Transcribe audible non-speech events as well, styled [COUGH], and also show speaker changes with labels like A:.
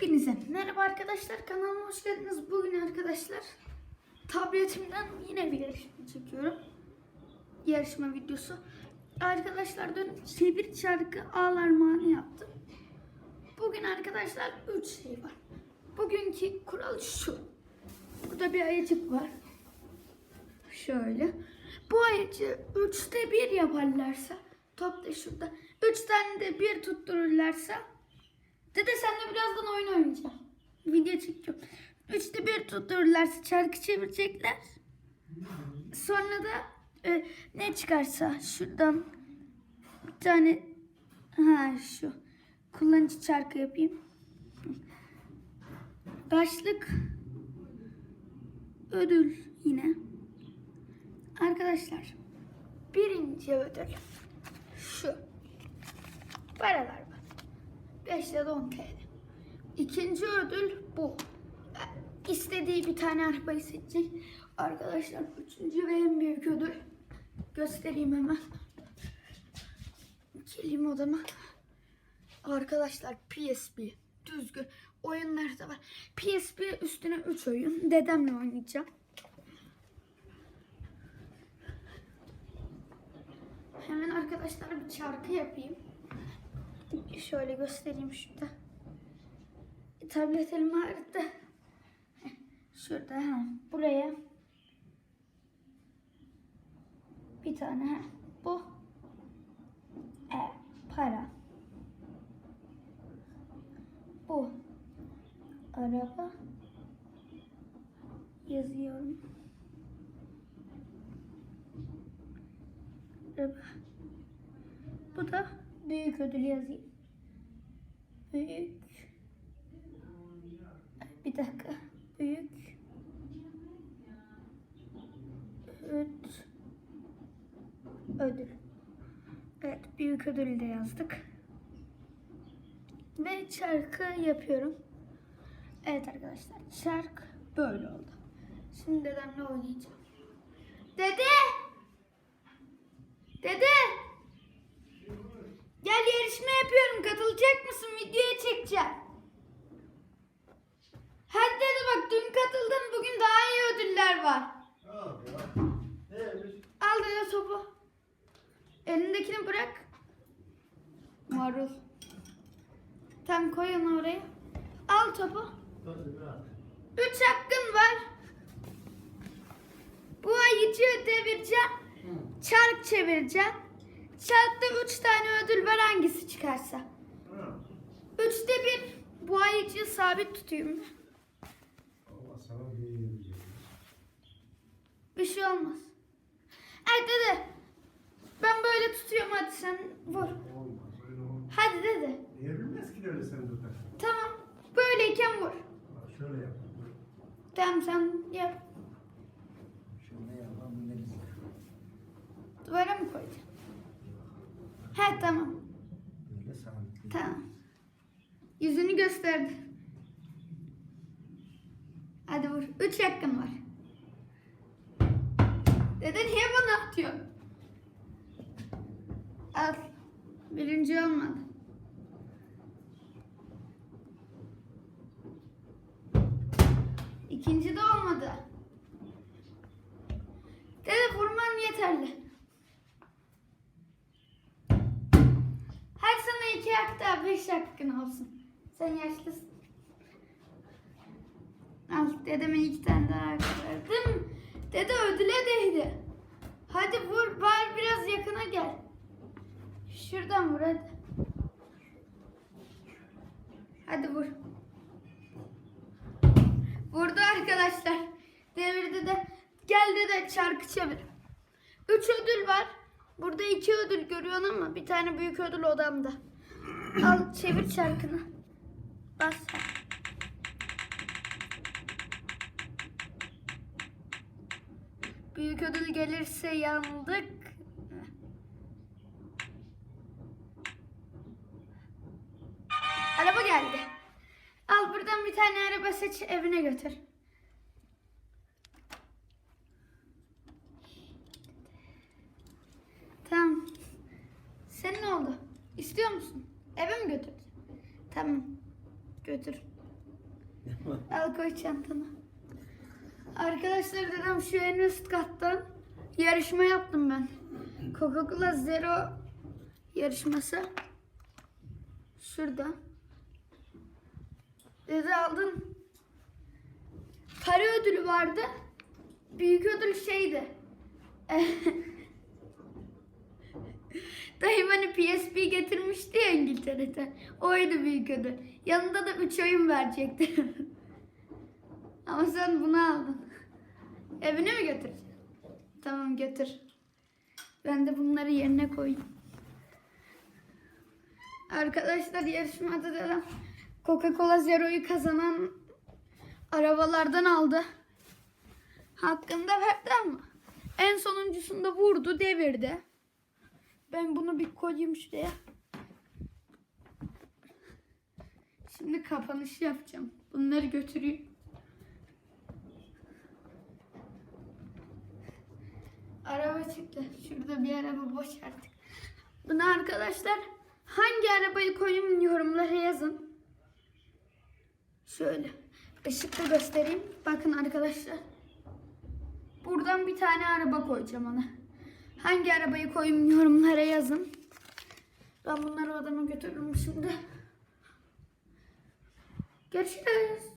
A: Hepinize merhaba arkadaşlar kanalıma hoş geldiniz. Bugün arkadaşlar tabletimden yine bir yarışma çekiyorum. Yarışma videosu. Arkadaşlar dün çevir şarkı ağlar yaptım. Bugün arkadaşlar 3 şey var. Bugünkü kural şu. Burada bir ayıcık var. Şöyle. Bu ayıcı 3'te 1 yaparlarsa top da şurada. 3 tane de 1 tuttururlarsa Dede senle birazdan oyun oynayacağım. Video çekeceğim. Üçte bir tuttururlarsa çarkı çevirecekler. Sonra da e, ne çıkarsa şuradan bir tane ha şu kullanıcı çarkı yapayım. Başlık ödül yine. Arkadaşlar birinci ödül şu. Paralar. 5 ya da 10 TL. İkinci ödül bu. İstediği bir tane arabayı seçecek. Arkadaşlar üçüncü ve en büyük ödül. Göstereyim hemen. Geleyim odama. Arkadaşlar PSP düzgün oyunlar da var. PSP üstüne 3 oyun. Dedemle oynayacağım. Hemen arkadaşlar bir şarkı yapayım. Şöyle göstereyim şurada. Tablet elime. Heh, Şurada ha. Buraya. Bir tane ha. Bu. E, para. Bu. Araba. Yazıyorum. Araba. Bu da büyük ödül yazayım. Büyük. Bir dakika. Büyük. Öd. Ödül. Evet büyük ödül de yazdık. Ve çarkı yapıyorum. Evet arkadaşlar çark böyle oldu. Şimdi dedemle oynayacağım. Dede! Gel yarışma yapıyorum. Katılacak mısın? Videoya çekeceğim. Hadi dedi bak dün katıldın. Bugün daha iyi ödüller var. Al dede topu. Elindekini bırak. Marul. Tam koy onu oraya. Al topu. Üç hakkın var. Bu ayıcı devireceğim. Çark çevireceğim. Çarkta üç tane ödül var hangisi çıkarsa. Üçte bir bu ayıcıyı sabit tutayım.
B: Allah sana bir verecek.
A: Bir şey olmaz. Hadi dede. Ben böyle tutuyorum hadi sen vur.
B: Olmaz öyle olmaz.
A: Hadi dede.
B: Niye bilmez ki öyle sen tutar.
A: Tamam. Böyleyken vur.
B: Bak Şöyle yap.
A: Tamam sen yap.
B: Şöyle yap. lan, Bu ne güzel.
A: Duvara mı koyacaksın? He tamam.
B: Böyle sabitli.
A: Tamam. Yüzünü gösterdi. Hadi vur. Üç hakkın var. Dede niye bana atıyorsun? Al. Birinci olmadı. İkinci de olmadı. Dede vurman yeterli. 5 hakkın olsun. Sen yaşlısın. Al dedeme iki tane daha hak verdim. Dede ödüle değdi. Hadi vur bari biraz yakına gel. Şuradan vur hadi. Hadi vur. Vurdu arkadaşlar. Devirdi de gel dede çarkı çevir. Üç ödül var. Burada iki ödül görüyorsun ama bir tane büyük ödül odamda. Al çevir çarkını. Bas. Büyük ödül gelirse yandık. Araba geldi. Al buradan bir tane araba seç evine götür. Tamam. Senin oldu. İstiyor musun? Eve mi götür? Tamam. Götür. [LAUGHS] Al koy çantana. Arkadaşlar dedem şu en üst kattan yarışma yaptım ben. Coca-Cola Zero yarışması. Şurada. Dede aldın. Para ödülü vardı. Büyük ödül şeydi. [LAUGHS] Dayım hani PSP getirmişti ya İngiltere'de. Oydu büyük ödül. Yanında da 3 oyun verecekti. [LAUGHS] Ama sen bunu aldın. Evine mi götüreceksin? Tamam götür. Ben de bunları yerine koyayım. Arkadaşlar yarışmada da Coca-Cola Zero'yu kazanan arabalardan aldı. Hakkında verdi ama en sonuncusunda vurdu, devirdi. Ben bunu bir koyayım şuraya. Şimdi kapanış yapacağım. Bunları götüreyim. Araba çıktı. Şurada bir araba boş artık. Bunu arkadaşlar hangi arabayı koyayım yorumlara yazın. Şöyle ışıkta göstereyim. Bakın arkadaşlar. Buradan bir tane araba koyacağım ona. Hangi arabayı koyayım yorumlara yazın. Ben bunları odama götürürüm şimdi. Görüşürüz.